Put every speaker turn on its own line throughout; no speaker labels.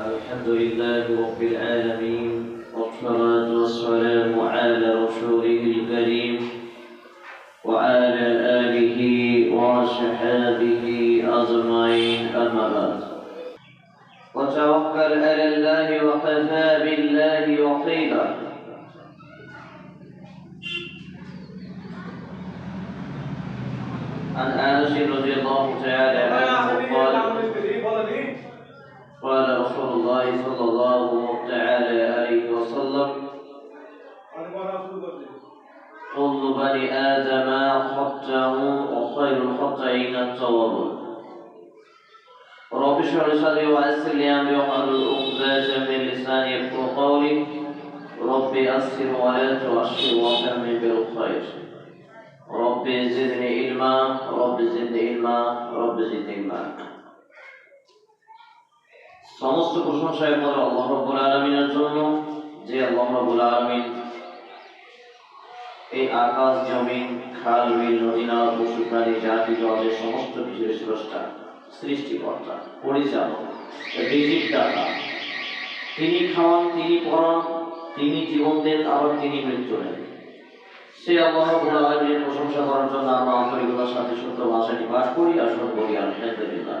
الحمد لله رب العالمين والصلاة والسلام على رسوله الكريم وعلى آله وصحابه أجمعين أما بعد. وتوكل على الله وكفى بالله وقيلا. عن آنس رضي الله تعالى عنه قال الله صلى الله تعالى عليه وسلم. كل بني آدم خطأ وخير الخطئين التواب رب اشرح صدري ويسر لي أمري واحلل عقدة من لساني يفقهوا قولي. ربي أسر ولا تعسر وتمم بالخير. رب زدني علما رب زدني علما رب زدني علما. সমস্ত প্রশংসা একমাত্র আল্লাহ রব্বুল আলমিনের জন্য, যে আল্লাহ রব্বুল আলমিন এই আকাশ, জমিন, খাল, বিল নদী নালা পশু প্রাণী, জাতি জলের সমস্ত কিছুর স্রষ্টা, সৃষ্টিকর্তা, পরিচালক রিজিক দাতা তিনি খাওয়ান, তিনি পড়ান, তিনি জীবন দেন, আবার তিনি মৃত্যু নেন সে আল্লাহ রাব্বুল আলামিনের প্রশংসা করার জন্য আমরা আন্তরিকতার সাথে সত্য ভাষাটি পাঠ করি আর শুরু করি আলহামদুলিল্লাহ।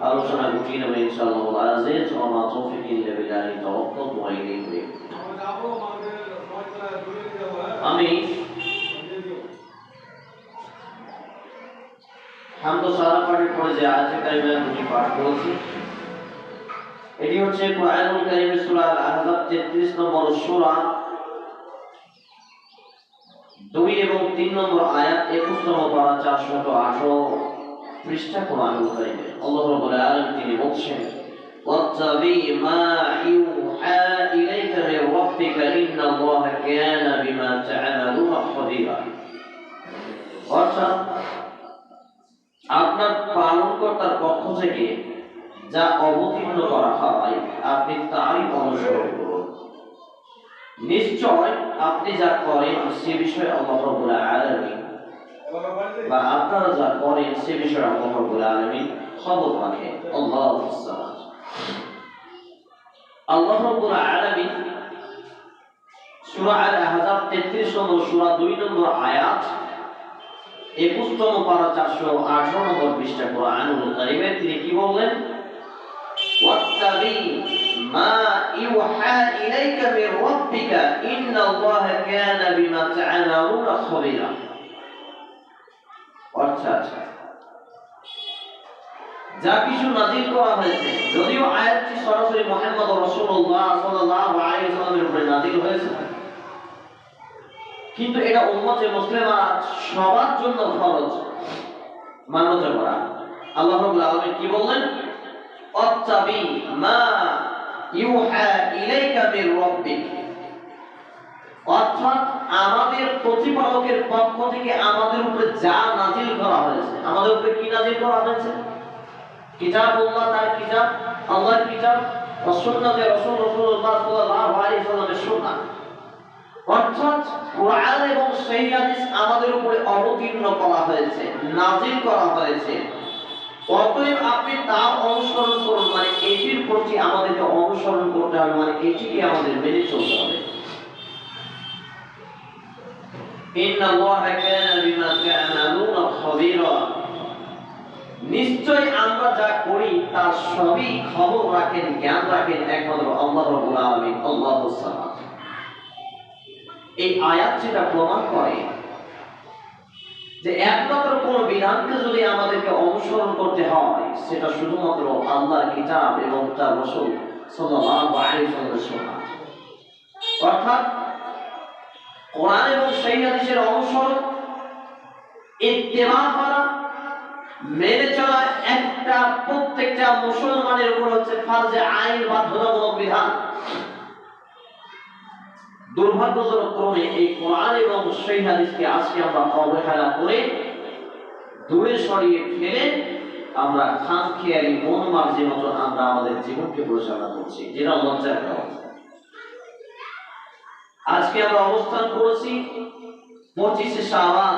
আলোচনা গুটিয়ে নেবে ইনশাআল্লাহ আমি এটি হচ্ছে কোরআনুল কারীমের সূরা আল-আহজাব 33 নম্বর সূরা। দুই এবং তিন নম্বর আয়াত একুশ নম্বর পারা চারশত আঠারো। পৃষ্ঠা কোরআনুল কারীমে আল্লাহ রাব্বুল আলামিন তিনি বলছেন واتبع ما يوحى إليك من ربك إن الله كان بما تعملون خبيرا অর্থাৎ আপনার পালনকর্তার পক্ষ থেকে যা অবতীর্ণ করা হয় আপনি তারই অনুসরণ করুন নিশ্চয় আপনি যা করেন সে বিষয়ে আল্লাহ রাব্বুল আলামিন বা আপনারা যা করেন সে বিষয়ে আল্লাহ রব্বুল আলামিন খবর রাখে আল্লাহ আল্লাহ রব্বুল আলামিন সূরা আল আহজাব 33 নম্বর সূরা 2 নম্বর আয়াত 21 তম পারা 418 নম্বর পৃষ্ঠা কোরআনুল কারীমে তিনি কি বললেন ওয়াত্তাবি মা ইউহা ইলাইকা মির রাব্বিকা ইন্নাল্লাহা কানা বিমা তা'মালুনা খাবীরা পঞ্চাশ যা কিছু নাজিল করা হয়েছে, যদিও আয়াতটি সরাসরি মোহাম্মদ রসুল্লাহ সাল্লাহ আলাইসাল্লামের উপরে নাজিল হয়েছে। কিন্তু এটা উম্মতে মুসলিমা সবার জন্য ফরজ। মানত করা। আল্লাহ রাব্বুল আলামিন কি বললেন? অত্তাবি মা ইউহা ইলাইকা মির রাব্বিক। অর্থাৎ আমাদের প্রতিপালকের পক্ষ থেকে আমাদের উপরে যা নাজিল করা হয়েছে, আমাদের উপরে কি নাজিল করা হয়েছে? কিতাব আল্লাহ তার কিতাব, আল্লাহর কিতাব রাসূল সাল্লাল্লাহু অর্থাৎ কোরআন এবং সেই হাদিস আমাদের উপরে অবতীর্ণ করা হয়েছে, নাজিল করা হয়েছে। অতএব আপনি অনুসরণ করুন মানে এটির প্রতি আমাদেরকে অনুসরণ করতে হবে মানে এটিকে আমাদের মেনে চলতে হবে। নিশ্চয় আমরা যা করি, তার সবই খবর রাখেন, জ্ঞান রাখেন একমাত্র আল্লাহ রবুল আলমিন এই আয়াত যেটা প্রমাণ করে যে একমাত্র কোন বিধানকে যদি আমাদেরকে অনুসরণ করতে হয়, সেটা শুধুমাত্র আল্লাহর কিতাব এবং তার রসুল সাল্লাল্লাহু অর্থাৎ কোরআন এবং সেই হাদিসের অনুসরণ ইত্তেবা করা, মেনে চলা একটা প্রত্যেকটা মুসলমানের উপর হচ্ছে ফার্জে আইন বাধ্যতামূলক বিধান। দুর্ভাগ্যজনক ক্রমে এই কোরআন এবং সেই হাদিসকে আজকে আমরা অবহেলা করে দূরে সরিয়ে ফেলে আমরা খাম খেয়ালি মন মার্জি মতো আমরা আমাদের জীবনকে পরিচালনা করছি। যেটা লজ্জার কারণ। আজকে আমরা অবস্থান করেছি পঁচিশে শাহবান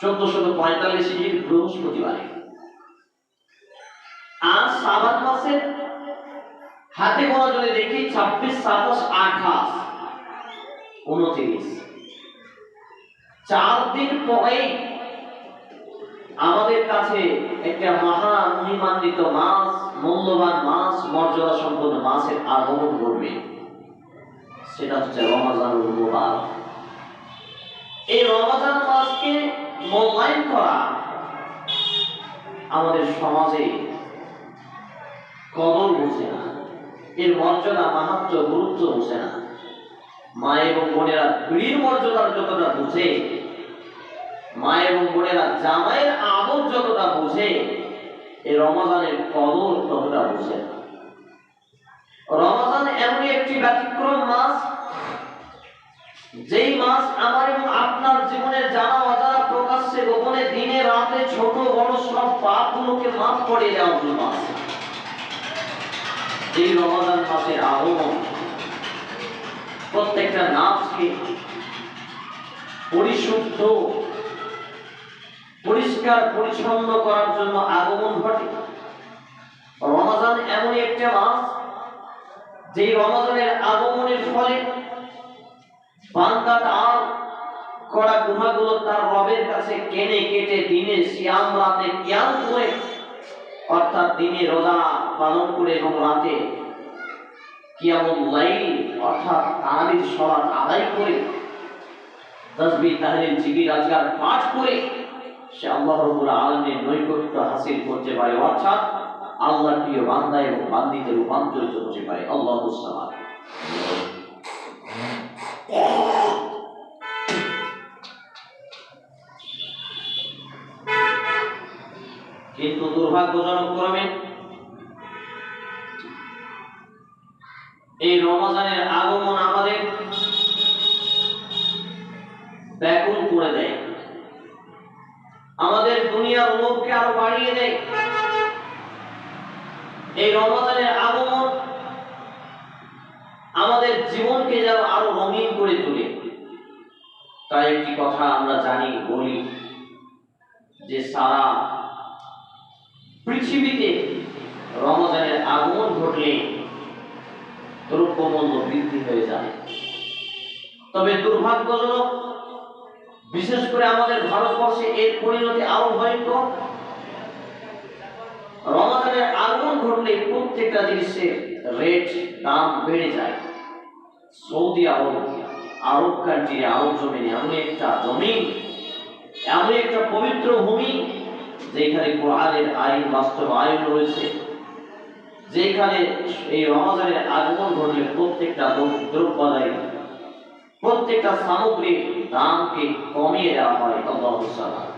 চোদ্দশত পঁয়তাল্লিশ বৃহস্পতিবারে। আজ শাবান মাসের হাতে গোনা যদি দেখি, ছাব্বিশ, সাতাশ, আঠাশ, উনত্রিশ। চার দিন পরে আমাদের কাছে একটা মহা মহিমান্বিত মাস, মূল্যবান মাস মর্যাদা সম্পন্ন মাসের আগমন করবে সেটা হচ্ছে রমাজানুল মুবারক। এই রমাজান মাসকে মূল্যায়ন করা আমাদের সমাজে কদর বুঝে না। এর মর্যাদা, মাহাত্ম, গুরুত্ব বুঝে না। মা এবং বোনেরা ভিড়ির মর্যাদার যতটা বুঝে, মা এবং বোনেরা জামাইয়ের আদর যতটা বুঝে, এই রমাজানের কদর ততটা বুঝে রমাজান ব্যতিক্রম মাস যেই মাস আমার এবং আপনার জীবনের জানা অজানা প্রকাশ্যে গোপনে দিনে রাতে ছোট বড় সব পাপগুলোকে মাফ করে দেওয়ার আসে এই রমাদান মাসের আগমন প্রত্যেকটা নাচকে পরিশুদ্ধ, পরিষ্কার, পরিচ্ছন্ন করার জন্য আগমন ঘটে। রমাজান এমন একটা মাস যে রমাজানের আগমনের ফলে বান্দা তার করা গুনাহগুলো তার রবের কাছে কেনে কেটে দিনে সিয়াম রাতে কিয়াম করে, অর্থাৎ দিনে রোজা পালন করে এবং রাতে কিয়ামুল লাইল, অর্থাৎ তারাবির সালাত আদায় করে, তাসবিহ, তাহলিল, জিকির আজকার পাঠ করে সে আল্লাহ রাব্বুল আলামিনের নৈকট্য হাসিল করতে পারে। অর্থাৎ আল্লাহর প্রিয় বান্দা এবং বান্দিতে রূপান্তরিত হতে পারে। আল্লাহু সামাদ। কিন্তু দুর্ভাগ্যজনক ক্রমে এই রমজানের আগমন আমাদের ব্যাকুল করে দেয়। আমাদের দুনিয়ার লোভকে আরও বাড়িয়ে দেয়। এই রমজানের আগমন আমাদের জীবনকে যেন আরও রঙিন করে তোলে। তাই একটি কথা আমরা জানি, বলি যে সারা পৃথিবীতে রমজানের আগমন ঘটলে দ্রব্যমূল্য বৃদ্ধি হয়ে যায়। তবে দুর্ভাগ্যজনক, বিশেষ করে আমাদের ভারতবর্ষে এর পরিণতি আরও ভয়ঙ্কর রমাদানের ঘটলে প্রত্যেকটা জিনিসের রেট দাম বেড়ে যায়। সৌদি আরব আরব কান্ট্রি আরব জমিনে, এমন একটা জমিন, এমন একটা পবিত্র ভূমি, যেখানে কোরআনের আইন বাস্তবায়ন রয়েছে, যেখানে এই রমাজানের আগমন ঘটলে প্রত্যেকটা দ্রব- দ্রব্যাদায়, প্রত্যেকটা সামগ্রীর দামকে কমিয়ে দেওয়া হয়। আল্লাহ সাল্লাম